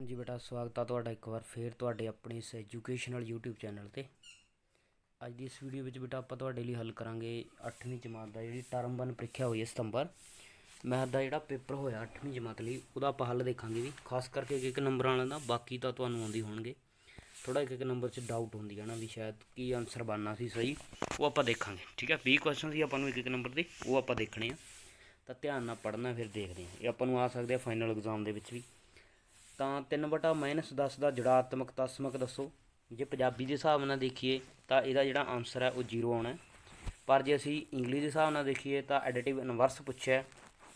ਜੀ ਬੇਟਾ, ਸਵਾਗਤ ਆ ਤੁਹਾਡਾ ਇੱਕ ਵਾਰ ਫੇਰ ਤੁਹਾਡੇ ਆਪਣੇ ਇਸ ਐਜੂਕੇਸ਼ਨਲ YouTube ਚੈਨਲ ਤੇ। ਅੱਜ ਦੀ ਇਸ ਵੀਡੀਓ ਵਿੱਚ ਬੇਟਾ ਆਪਾਂ ਤੁਹਾਡੇ ਲਈ ਹੱਲ ਕਰਾਂਗੇ 8ਵੀਂ ਜਮਾਤ ਦਾ ਜਿਹੜੀ ਟਰਮ 1 ਪ੍ਰੀਖਿਆ ਹੋਈ ਹੈ ਸਤੰਬਰ। ਮੈਥ ਦਾ ਜਿਹੜਾ ਪੇਪਰ ਹੋਇਆ 8ਵੀਂ ਜਮਾਤ ਲਈ, ਉਹਦਾ ਆਪਾਂ ਹੱਲ ਦੇਖਾਂਗੇ ਵੀ। ਖਾਸ ਕਰਕੇ ਇੱਕ ਇੱਕ ਨੰਬਰ ਵਾਲਿਆਂ ਦਾ, ਬਾਕੀ ਤਾਂ ਤੁਹਾਨੂੰ ਆਉਂਦੀ ਹੋਣਗੇ। ਥੋੜਾ ਇੱਕ ਇੱਕ ਨੰਬਰ 'ਚ ਡਾਊਟ ਹੁੰਦੀ ਹੈ ਨਾ ਵੀ ਸ਼ਾਇਦ ਕੀ ਆਨਸਰ ਬਣਨਾ ਸੀ ਸਹੀ, ਉਹ ਆਪਾਂ ਦੇਖਾਂਗੇ, ਠੀਕ ਹੈ 20 ਕੁਐਸਚਨ ਸੀ ਆਪਾਂ ਨੂੰ ਇੱਕ ਇੱਕ ਨੰਬਰ ਦੇ, ਉਹ ਆਪਾਂ ਦੇਖਣੇ ਆ। ਤਾਂ ਧਿਆਨ ਨਾਲ ਪੜ੍ਹਨਾ, ਫਿਰ ਦੇਖਦੇ ਹਾਂ ਇਹ ਆਪਾਂ ਨੂੰ ਆ ਸਕਦੇ ਆ ਫਾਈਨਲ ਐਗਜ਼ਾਮ ਦੇ ਵਿੱਚ ਵੀ। ਤਾਂ 3 ਬਟਾ ਮਾਈਨਸ 10 ਦਾ ਜੜਾਤਮਕ ਤਸਮਕ ਦੱਸੋ। ਜੇ ਪੰਜਾਬੀ ਦੇ ਹਿਸਾਬ ਨਾਲ ਦੇਖੀਏ, ਤਾਂ ਇਹਦਾ ਜਿਹੜਾ ਆਨਸਰ ਹੈ ਉਹ 0 ਆਉਣਾ ਪਰ ਜੇ ਅਸੀਂ ਇੰਗਲਿਸ਼ ਦੇ ਹਿਸਾਬ ਨਾਲ ਦੇਖੀਏ, ਤਾਂ ਐਡੀਟਿਵ ਇਨਵਰਸ ਪੁੱਛਿਆ,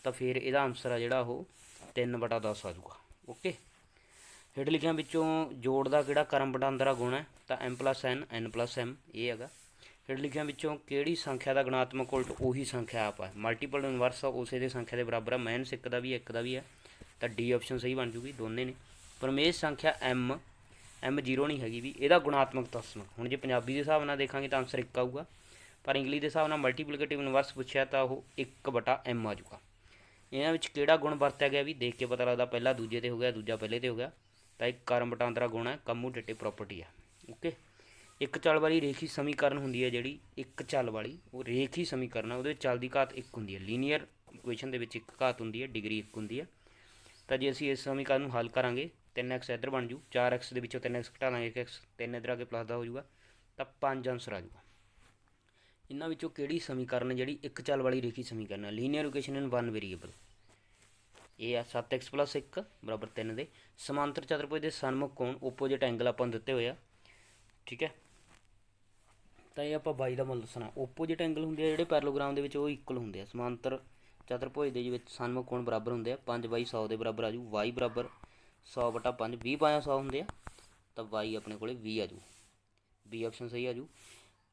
ਤਾਂ ਫਿਰ ਇਹਦਾ ਆਨਸਰ ਆ ਜਿਹੜਾ ਉਹ 3 ਬਟਾ 10 ਆ ਜਾਊਗਾ। ਓਕੇ ਹੇਠ ਲਿਖਿਆਂ ਵਿੱਚੋਂ ਜੋੜ ਦਾ ਕਿਹੜਾ ਕਰਮ ਵਟਾਂਦਰਾ ਗੁਣ ਹੈ? ਤਾਂ m n n m, ਇਹ ਹੈਗਾ। ਹੇਠ ਲਿਖਿਆਂ ਵਿੱਚੋਂ ਕਿਹੜੀ ਸੰਖਿਆ ਦਾ ਗੁਣਾਤਮਕ ਉਲਟ ਉਹੀ ਸੰਖਿਆ ਆਪ ਹੈ? ਮਲਟੀਪਲ ਇਨਵਰਸ ਉਸੇ ਦੇ ਸੰਖਿਆ ਦੇ ਬਰਾਬਰ ਹੈ। ਮਾਈਨਸ 1 ਦਾ ਵੀ 1 ਦਾ ਵੀ ਹੈ। ਤਾਂ ਡੀ ਆਪਸ਼ਨ ਸਹੀ ਬਣ ਜੂਗੀ, ਦੋਨੇ ਨੇ। ਪਰਮੇਸ਼ ਸੰਖਿਆ m m 0 ਨਹੀਂ ਹੈਗੀ ਵੀ, ਇਹਦਾ ਗੁਣਾਤਮਕ ਤਸਮਕ ਹੁਣ ਜੇ ਪੰਜਾਬੀ ਦੇ ਹਿਸਾਬ ਨਾਲ ਦੇਖਾਂਗੇ ਤਾਂ ਆਨਸਰ 1 ਆਊਗਾ। ਪਰ ਇੰਗਲਿਸ਼ ਦੇ ਹਿਸਾਬ ਨਾਲ ਮਲਟੀਪਲੀਕੇਟਿਵ ਇਨਵਰਸ ਪੁੱਛਿਆ ਤਾਂ ਉਹ 1 ਬਟਾ m ਆ ਜਾਊਗਾ। ਇਹਨਾਂ ਵਿੱਚ ਕਿਹੜਾ ਗੁਣ ਵਰਤਿਆ ਗਿਆ ਵੀ, ਦੇਖ ਕੇ ਪਤਾ ਲੱਗਦਾ ਪਹਿਲਾ ਦੂਜੇ ਤੇ ਹੋ ਗਿਆ, ਦੂਜਾ ਪਹਿਲੇ ਤੇ ਹੋ ਗਿਆ। ਤਾਂ ਇੱਕ ਕਰਮ ਵਟਾਂਦਰਾ ਗੁਣ ਹੈ ਕਮੂਟੇਟਿਵ ਪ੍ਰੋਪਰਟੀ ਹੈ। ਓਕੇ? ਇੱਕ ਚੱਲ ਵਾਲੀ ਰੇਖੀ ਸਮੀਕਰਨ ਹੁੰਦੀ ਹੈ ਜਿਹੜੀ, ਇੱਕ ਚੱਲ ਵਾਲੀ। ਉਹ ਰੇਖੀ ਸਮੀਕਰਨ ਹੈ, ਉਹਦੇ ਵਿੱਚ ਚੱਲ ਦੀ ਘਾਤ ਇੱਕ ਹੁੰਦੀ ਹੈ। ਲੀਨੀਅਰ ਇਕੁਏਸ਼ਨ ਦੇ ਵਿੱਚ ਇੱਕ ਘਾਤ ਹੁੰਦੀ ਹੈ ਡਿਗਰੀ ਇੱਕ ਹੁੰਦੀ ਹੈ। ਤਾਂ ਜੇ ਅਸੀਂ ਇਸ ਸਮੀਕਰਨ ਨੂੰ ਹੱਲ ਕਰਾਂਗੇ। 3x ਇੱਧਰ ਬਣ ਜੂ 4x ਦੇ ਵਿੱਚੋਂ 3x ਘਟਾ ਦਾਂਗੇ 1x 3 ਇੱਧਰ ਆ ਕੇ ਪਲੱਸ ਦਾ ਹੋ ਜਾਊਗਾ ਤਾਂ 5 ਆਨਸਰ ਆ ਜਾਊਗਾ ਇਹਨਾਂ ਵਿੱਚੋਂ ਕਿਹੜੀ ਸਮੀਕਰਨ ਜਿਹੜੀ ਇੱਕ ਚੱਲ ਵਾਲੀ ਰੇਖੀ ਸਮੀਕਰਨ ਹੈ linear equation in one variable ਇਹ ਆ 7x 1 ਬਰਾਬਰ 3 ਦੇ। ਸਮਾਂਤਰ ਚਤੁਰਭੁਜ ਦੇ ਸਨਮੁਖ ਕੋਣ ਓਪੋਜਿਟ ਐਂਗਲ ਆਪਾਂ ਨੂੰ ਦਿੱਤੇ ਹੋਏ ਆ। ਠੀਕ ਹੈ? ਤਾਂ ਇਹ ਆਪਾਂ ਬਾਈ ਦਾ ਮੁੱਲ ਦੱਸਣਾ। ਓਪੋਜਿਟ ਐਂਗਲ ਹੁੰਦੇ ਆ ਜਿਹੜੇ ਪੈਰਲੋਗ੍ਰਾਮ ਦੇ ਵਿੱਚ, ਉਹ ਇਕੁਅਲ ਹੁੰਦੇ ਆ। ਸਮਾਂਤਰ ਚਤੁਰਭੁਜ ਦੇ ਵਿੱਚ ਸਨਮੁਖ ਕੋਣ ਬਰਾਬਰ ਹੁੰਦੇ ਆ। 5 ਬਾਈ 100 ਦੇ ਬਰਾਬਰ ਆ ਜੂ। y ਬਰਾਬਰ 100 ਬਟਾ 5 20 ਪਾਇਆ 100 ਹੁੰਦੇ ਆ। ਤਾਂ y ਆਪਣੇ ਕੋਲੇ 20 ਆ ਜੂ। B ਆਪਸ਼ਨ ਸਹੀ ਆ ਜੂ।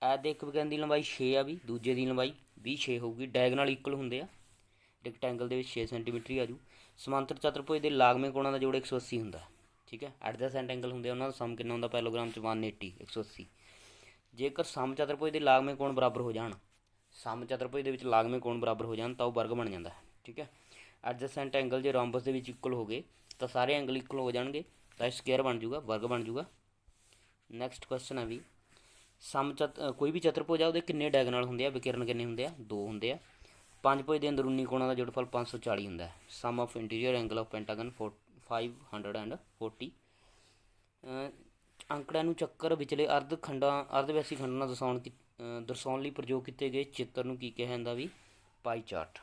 ਐ ਦੇ ਇੱਕ ਵਿਗਿਆਨ ਦੀ ਲੰਬਾਈ 6 ਆ ਵੀ, ਦੂਜੇ ਦੀ ਲੰਬਾਈ 20 6 ਹੋਊਗੀ। ਡਾਇਗਨਲ ਇਕੁਅਲ ਹੁੰਦੇ ਆ। ਰੈਕਟੈਂਗਲ ਦੇ ਵਿੱਚ 6 ਸੈਂਟੀਮੀਟਰ ਹੀ ਆ ਜੂ। ਸਮਾਂਤਰ ਚਤੁਰਭੁਜ ਦੇ ਲਾਗਵੇਂ ਕੋਣਾਂ ਦਾ ਜੋੜ 180 ਹੁੰਦਾ। ਠੀਕ ਹੈ? ਐਡਜੈਸੈਂਟ ਐਂਗਲ ਹੁੰਦੇ ਆ। ਉਹਨਾਂ ਦਾ ਸਮ ਕਿੰਨਾ ਹੁੰਦਾ? ਪੈਲੋਗ੍ਰਾਮ ਚ 180 180 ਜੇਕਰ ਸਮ ਚਤੁਰਭੁਜ ਦੇ ਲਾਗਵੇਂ ਕੋਣ ਬਰਾਬਰ ਹੋ ਜਾਣ ਸਮ ਚਤੁਰਭੁਜ ਦੇ ਵਿੱਚ ਲਾਗਵੇਂ ਕੋਣ ਬਰਾਬਰ ਹੋ ਜਾਣ ਤਾਂ ਉਹ ਵਰਗ ਬਣ ਜਾਂਦਾ ਹੈ ਠੀਕ ਹੈ? ਐਡਜਸੈਂਟ ਐਂਗਲ ਜੇ ਰੋਮਬਸ ਦੇ ਵਿੱਚ ਇਕੁਅਲ ਹੋ ਗਏ ਤਾਂ ਸਾਰੇ ਐਂਗਲ ਇਕੁਅਲ ਹੋ ਜਾਣਗੇ ਤਾਂ ਇਹ ਸਕੁਅਰ ਬਣ ਜਾਊਗਾ ਵਰਗ ਬਣ ਜਾਊਗਾ। ਨੈਕਸਟ ਕੁਐਸਚਨ ਹੈ ਵੀ ਸਮ ਚਤ ਕੋਈ ਵੀ ਚਤੁਰਭੁਜ ਆ ਉਹਦੇ ਕਿੰਨੇ ਡਾਇਗਨਲ ਹੁੰਦੇ ਆ ਵਿਕਰਨ ਕਿੰਨੇ ਹੁੰਦੇ ਆ? ਦੋ ਹੁੰਦੇ ਆ। ਪੰਜ ਭੁਜ ਦੇ ਅੰਦਰੂਨੀ ਕੋਣਾਂ ਦਾ ਜੋੜਫਲ 540 ਹੁੰਦਾ ਹੈ। Sum of interior angle of pentagon 540 ਅ, ਅੰਕੜਿਆਂ ਨੂੰ ਚੱਕਰ ਵਿਚਲੇ ਅਰਧ ਖੰਡਾਂ, ਅਰਧ ਵੈਸੀ ਖੰਡਾਂ ਨਾਲ ਦਰਸਾਉਣ ਕੀ ਦਰਸਾਉਣ ਲਈ ਪ੍ਰਯੋਗ ਕੀਤੇ ਗਏ ਚਿੱਤਰ ਨੂੰ ਕੀ ਕਿਹਾ ਜਾਂਦਾ ਵੀ? ਪਾਈ ਚਾਰਟ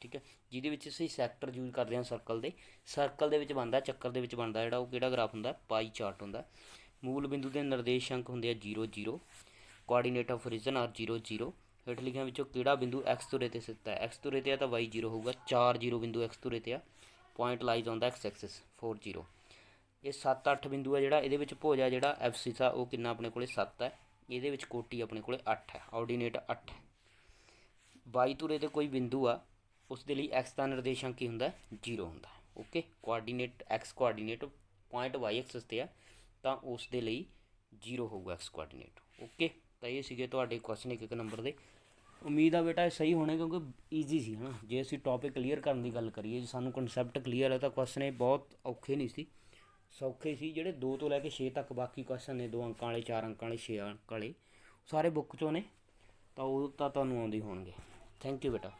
ਠੀਕ ਹੈ? ਜਿਹਦੇ ਵਿੱਚ ਅਸੀਂ ਸੈਕਟਰ ਯੂਜ਼ ਕਰਦੇ ਹਾਂ ਸਰਕਲ ਦੇ। ਸਰਕਲ ਦੇ ਵਿੱਚ ਬਣਦਾ, ਚੱਕਰ ਦੇ ਵਿੱਚ ਬਣਦਾ ਜਿਹੜਾ, ਉਹ ਕਿਹੜਾ ਗ੍ਰਾਫ ਹੁੰਦਾ? ਪਾਈ ਚਾਰਟ ਹੁੰਦਾ। ਮੂਲ ਬਿੰਦੂ ਦੇ ਨਿਰਦੇਸ਼ਾਂਕ ਹੁੰਦੇ ਆ 0 0 ਕੋਆਰਡੀਨੇਟ ਆਫ ਰੀਜਨ ਆਰ 0 0 ਹੇਠ ਲਿਖਿਆਂ ਵਿੱਚੋਂ ਕਿਹੜਾ ਬਿੰਦੂ x ਧੁਰੇ ਤੇ ਸਥਿਤ ਹੈ? x ਧੁਰੇ ਤੇ ਆ ਤਾਂ y 0 ਹੋਊਗਾ। 4 0 ਬਿੰਦੂ x ਧੁਰੇ ਤੇ ਆ। Point lies on the x axis 4 0 ਇਹ 7 8 ਬਿੰਦੂ ਆ ਜਿਹੜਾ, ਇਹਦੇ ਵਿੱਚ ਭੁਜ ਆ ਜਿਹੜਾ ਐਫਸਿਸ ਆ ਉਹ ਕਿੰਨਾ ਆਪਣੇ ਕੋਲੇ? 7 ਹੈ। ਇਹਦੇ ਵਿੱਚ ਕੋਟੀ ਆਪਣੇ ਕੋਲੇ 8 ਹੈ। ਆਰਡੀਨੇਟ 8 ਹੈ। y ਧੁਰੇ ਤੇ ਕੋਈ ਬਿੰਦੂ ਆ, ਉਸ ਦੇ ਲਈ x ਦਾ ਨਿਰਦੇਸ਼ਾਂਕ ਕੀ ਹੁੰਦਾ? 0 ਹੁੰਦਾ okay coordinate x coordinate point y axis ਤੇ ਆ, ਤਾਂ ਉਸ ਦੇ ਲਈ 0 ਹੋਊਗਾ x ਕੋਆਰਡੀਨੇਟ ਓਕੇ ਤਾਂ ਇਹ ਸੀਗੇ ਤੁਹਾਡੇ ਕੁਐਸਚਨ ਇੱਕ ਇੱਕ ਨੰਬਰ ਦੇ। ਉਮੀਦ ਆ ਬੇਟਾ ਇਹ ਸਹੀ ਹੋਣੇ ਕਿਉਂਕਿ ਈਜ਼ੀ ਸੀ ਹਨਾ। ਜੇ ਅਸੀਂ ਟੌਪਿਕ ਕਲੀਅਰ ਕਰਨ ਦੀ ਗੱਲ ਕਰੀਏ, ਜੇ ਸਾਨੂੰ ਕਨਸੈਪਟ ਕਲੀਅਰ ਹੈ ਤਾਂ ਕੁਐਸਚਨ ਇਹ ਬਹੁਤ ਔਖੇ ਨਹੀਂ ਸੀ। ਸੌਖੇ ਸੀ ਜਿਹੜੇ 2 ਤੋਂ ਲੈ ਕੇ 6 ਤੱਕ ਬਾਕੀ ਕੁਐਸਚਨ ਨੇ 2 ਅੰਕਾਂ ਵਾਲੇ 4 ਅੰਕਾਂ ਵਾਲੇ 6 ਅੰਕਾਂ ਵਾਲੇ ਸਾਰੇ ਬੁੱਕ ਚੋਂ ਨੇ, ਤਾਂ ਉਹ ਤਾਂ ਤੁਹਾਨੂੰ ਆਉਂਦੇ ਹੋਣਗੇ। ਥੈਂਕ ਯੂ ਬੇਟਾ।